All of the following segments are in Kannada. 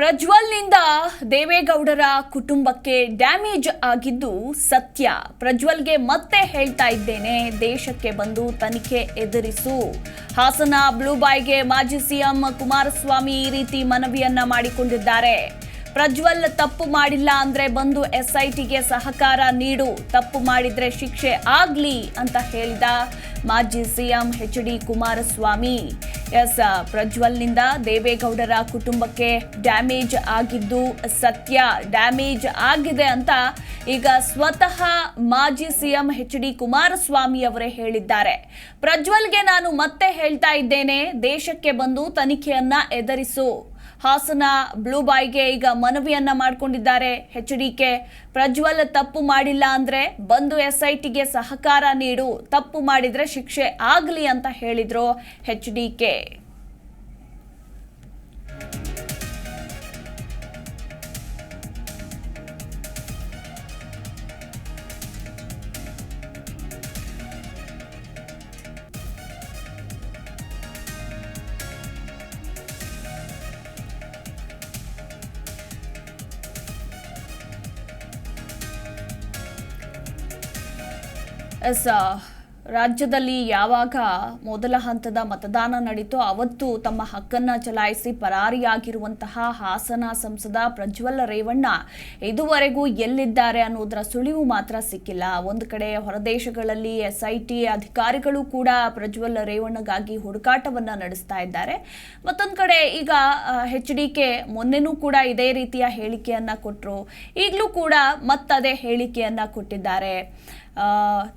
ಪ್ರಜ್ವಲ್ನಿಂದ ದೇವೇಗೌಡರ ಕುಟುಂಬಕ್ಕೆ ಡ್ಯಾಮೇಜ್ ಆಗಿದ್ದು ಸತ್ಯ. ಪ್ರಜ್ವಲ್ಗೆ ಮತ್ತೆ ಹೇಳ್ತಾ ಇದ್ದೇನೆ, ದೇಶಕ್ಕೆ ಬಂದು ತನಿಖೆ ಎದುರಿಸು. ಹಾಸನ ಬ್ಲೂಬಾಯ್ಗೆ ಮಾಜಿ ಸಿಎಂ ಕುಮಾರಸ್ವಾಮಿ ಈ ರೀತಿ ಮನವಿಯನ್ನ ಮಾಡಿಕೊಂಡಿದ್ದಾರೆ. ಪ್ರಜ್ವಲ್ ತಪ್ಪು ಮಾಡಿಲ್ಲ ಅಂದ್ರೆ ಬಂದು ಎಸ್ಐಟಿಗೆ ಸಹಕಾರ ನೀಡು. ತಪ್ಪು ಮಾಡಿದ್ರೆ ಶಿಕ್ಷೆ ಆಗ್ಲಿ ಅಂತ ಹೇಳಿದ ಮಾಜಿ CM H D Kumaraswamy. S ಪ್ರಜ್ವಲ್ನಿಂದ ದೇವೇಗೌಡರ ಕುಟುಂಬಕ್ಕೆ ಡ್ಯಾಮೇಜ್ ಆಗಿದ್ದು ಸತ್ಯ ಡ್ಯಾಮೇಜ್ ಆಗಿದೆ ಅಂತ ಈಗ ಸ್ವತಃ ಮಾಜಿ ಸಿಎಂ ಎಚ್ ಡಿ ಕುಮಾರಸ್ವಾಮಿ ಅವರೇ ಹೇಳಿದ್ದಾರೆ. ಪ್ರಜ್ವಲ್ಗೆ ನಾನು ಮತ್ತೆ ಹೇಳ್ತಾ ಇದ್ದೇನೆ, ದೇಶಕ್ಕೆ ಬಂದು ತನಿಖೆಯನ್ನ ಎದುರಿಸು. ಹಾಸನ ಬ್ಲೂ ಬಾಯ್ಗೆ ಈಗ ಮನವಿಯನ್ನ ಮಾಡಿಕೊಂಡಿದ್ದಾರೆ. ಎಚ್ ಡಿಕೆ ಪ್ರಜ್ವಲ್ ತಪ್ಪು ಮಾಡಿಲ್ಲ ಅಂದ್ರೆ ಬಂದು ಎಸ್ ಐ ಟಿಗೆ ಸಹಕಾರ ನೀಡು, ತಪ್ಪು ಮಾಡಿದ್ರೆ ಶಿಕ್ಷೆ ಆಗಲಿ ಅಂತ ಹೇಳಿದ್ರು ಎಚ್ ಡಿ ಕೆ. ಎಸ್ ರಾಜ್ಯದಲ್ಲಿ ಯಾವಾಗ ಮೊದಲ ಹಂತದ ಮತದಾನ ನಡೀತೋ ಅವತ್ತು ತಮ್ಮ ಹಕ್ಕನ್ನ ಚಲಾಯಿಸಿ ಪರಾರಿಯಾಗಿರುವಂತಹ ಹಾಸನ ಸಂಸದ ಪ್ರಜ್ವಲ್ ರೇವಣ್ಣ ಇದುವರೆಗೂ ಎಲ್ಲಿದ್ದಾರೆ ಅನ್ನೋದರ ಸುಳಿವು ಮಾತ್ರ ಸಿಕ್ಕಿಲ್ಲ. ಒಂದು ಕಡೆ ಹೊರದೇಶಗಳಲ್ಲಿ ಎಸ್ ಐ ಟಿ ಅಧಿಕಾರಿಗಳು ಕೂಡ ಪ್ರಜ್ವಲ್ ರೇವಣ್ಣಗಾಗಿ ಹುಡುಕಾಟವನ್ನು ನಡೆಸ್ತಾ ಇದ್ದಾರೆ. ಮತ್ತೊಂದು ಕಡೆ ಈಗ ಎಚ್ ಡಿ ಕೆ ಮೊನ್ನೆನೂ ಕೂಡ ಇದೇ ರೀತಿಯ ಹೇಳಿಕೆಯನ್ನ ಕೊಟ್ಟರು ಈಗಲೂ ಕೂಡ ಮತ್ತದೇ ಹೇಳಿಕೆಯನ್ನ ಕೊಟ್ಟಿದ್ದಾರೆ.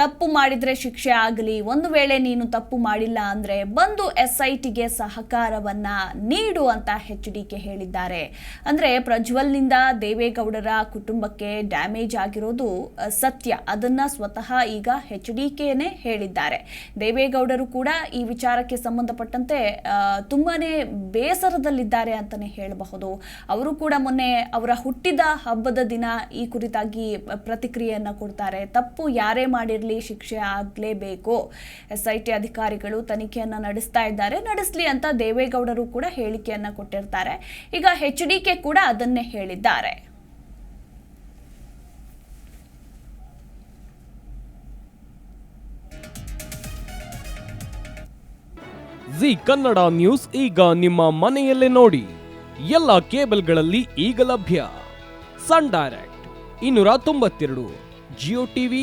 ತಪ್ಪು ಮಾಡಿದರೆ ಶಿಕ್ಷೆ ಆಗಲಿ, ಒಂದು ವೇಳೆ ನೀನು ತಪ್ಪು ಮಾಡಿಲ್ಲ ಅಂದರೆ ಬಂದು ಎಸ್ ಐ ಟಿಗೆ ಸಹಕಾರವನ್ನು ನೀಡು ಅಂತ ಎಚ್ ಡಿ ಕೆ ಹೇಳಿದ್ದಾರೆ. ಅಂದರೆ ಪ್ರಜ್ವಲ್ನಿಂದ ದೇವೇಗೌಡರ ಕುಟುಂಬಕ್ಕೆ ಡ್ಯಾಮೇಜ್ ಆಗಿರೋದು ಸತ್ಯ. ಅದನ್ನು ಸ್ವತಃ ಈಗ ಎಚ್ ಡಿ ಕೆನೇ ಹೇಳಿದ್ದಾರೆ. ದೇವೇಗೌಡರು ಕೂಡ ಈ ವಿಚಾರಕ್ಕೆ ಸಂಬಂಧಪಟ್ಟಂತೆ ತುಂಬಾ ಬೇಸರದಲ್ಲಿದ್ದಾರೆ ಅಂತಲೇ ಹೇಳಬಹುದು. ಅವರು ಕೂಡ ಮೊನ್ನೆ ಅವರ ಹುಟ್ಟಿದ ಹಬ್ಬದ ದಿನ ಈ ಕುರಿತಾಗಿ ಪ್ರತಿಕ್ರಿಯೆಯನ್ನು ಕೊಡ್ತಾರೆ. ತಪ್ಪು ಯಾರೇ ಮಾಡಿರಲಿ ಶಿಕ್ಷೆ ಆಗಲೇಬೇಕು. ಎಸ್ ಐ ಟಿ ಅಧಿಕಾರಿಗಳು ತನಿಖೆಯನ್ನು ನಡೆಸ್ತಾ ಇದ್ದಾರೆ. ನಡೆಸಲಿ ಅಂತ ದೇವೇಗೌಡರು ಕೂಡ ಹೇಳಿಕೆಯನ್ನು ಕೊಟ್ಟಿರ್ತಾರೆ. ಈಗ ಎಚ್ ಡಿ ಕೆ ಕೂಡ ಅದನ್ನೇ ಹೇಳಿದ್ದಾರೆ. ಜಿ ಕನ್ನಡ ನ್ಯೂಸ್ ಈಗ ನಿಮ್ಮ ಮನೆಯಲ್ಲೇ ನೋಡಿ. ಎಲ್ಲ ಕೇಬಲ್ಗಳಲ್ಲಿ ಈಗ ಲಭ್ಯ. ಸನ್ ಡೈರೆಕ್ಟ್ ಇನ್ನೂರ ತೊಂಬತ್ತೆರಡು, ಜಿಯೋ ಟಿವಿ